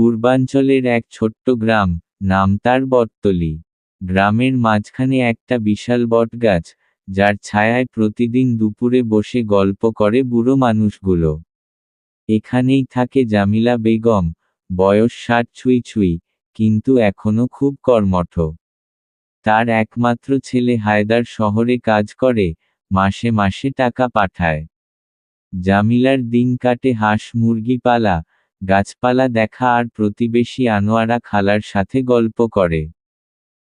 পূর্বাঞ্চলের এক ছোট্ট গ্রাম, নাম তার বটতলি। গ্রামের মাঝখানে একটা বিশাল বটগাছ, যার ছায়ায় প্রতিদিন দুপুরে বসে গল্প করে বুড়ো মানুষগুলো। এখানেই থাকে জামিলা বেগম, বয়স ষাট ছুঁই ছুঁই, কিন্তু এখনও খুব কর্মঠ। তার একমাত্র ছেলে হায়দার শহরে কাজ করে, মাসে মাসে টাকা পাঠায়। জামিলার দিন কাটে হাঁস মুরগি পালা গাছপালা দেখা আর প্রতিবেশী আনোয়ারা খালার সাথে গল্প করে।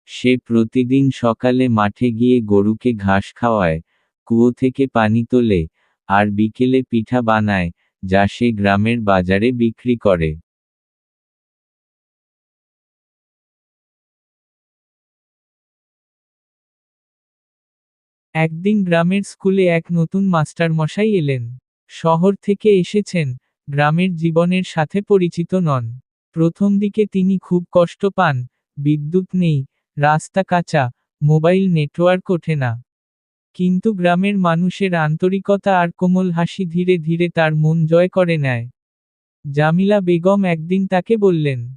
সে প্রতিদিন সকালে মাঠে গিয়ে গরুকে ঘাস খাওয়ায়, কুয়ো থেকে পানি তোলে, আর বিকেলে পিঠা বানায়, যা সে গ্রামের বাজারে বিক্রি করে। একদিন গ্রামের স্কুলে এক নতুন মাস্টারমশাই এলেন। শহর থেকে এসেছেন গ্রামের জীবনের সাথে পরিচিত নন। প্রথম দিকে তিনি খুব কষ্ট পান, বিদ্যুৎ নেই, রাস্তা কাঁচা, মোবাইল নেটওয়ার্ক ওঠে না। কিন্তু গ্রামের মানুষের আন্তরিকতা আর কোমল হাসি ধীরে ধীরে তার মন জয় করে নেয়। জামিলা বেগম একদিন তাকে বললেন,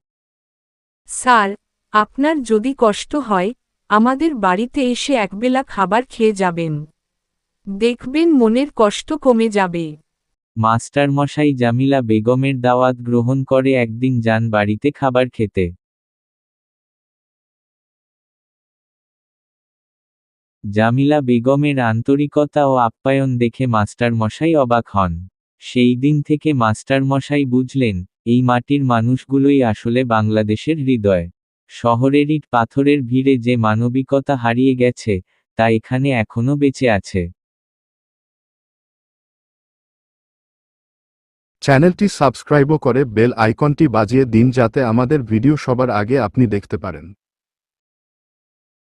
স্যার, আপনার যদি কষ্ট হয়, আমাদের বাড়িতে এসে একবেলা খাবার খেয়ে যাবেন। দেখবেন মনের কষ্ট কমে যাবে। মাস্টারমশাই জামিলা বেগমের দাওয়াত গ্রহণ করে একদিন যান বাড়িতে খাবার খেতে। জামিলা বেগমের আন্তরিকতা ও আপ্যায়ন দেখে মাস্টারমশাই অবাক হন। সেই দিন থেকে মাস্টারমশাই বুঝলেন, এই মাটির মানুষগুলোই আসলে বাংলাদেশের হৃদয়। শহরের ইট পাথরের ভিড়ে যে মানবিকতা হারিয়ে গেছে, তা এখানে এখনও বেঁচে আছে। চ্যানেলটি সাবস্ক্রাইবও করে বেল আইকনটি বাজিয়ে দিন যাতে আমাদের ভিডিও সবার আগে আপনি দেখতে পারেন।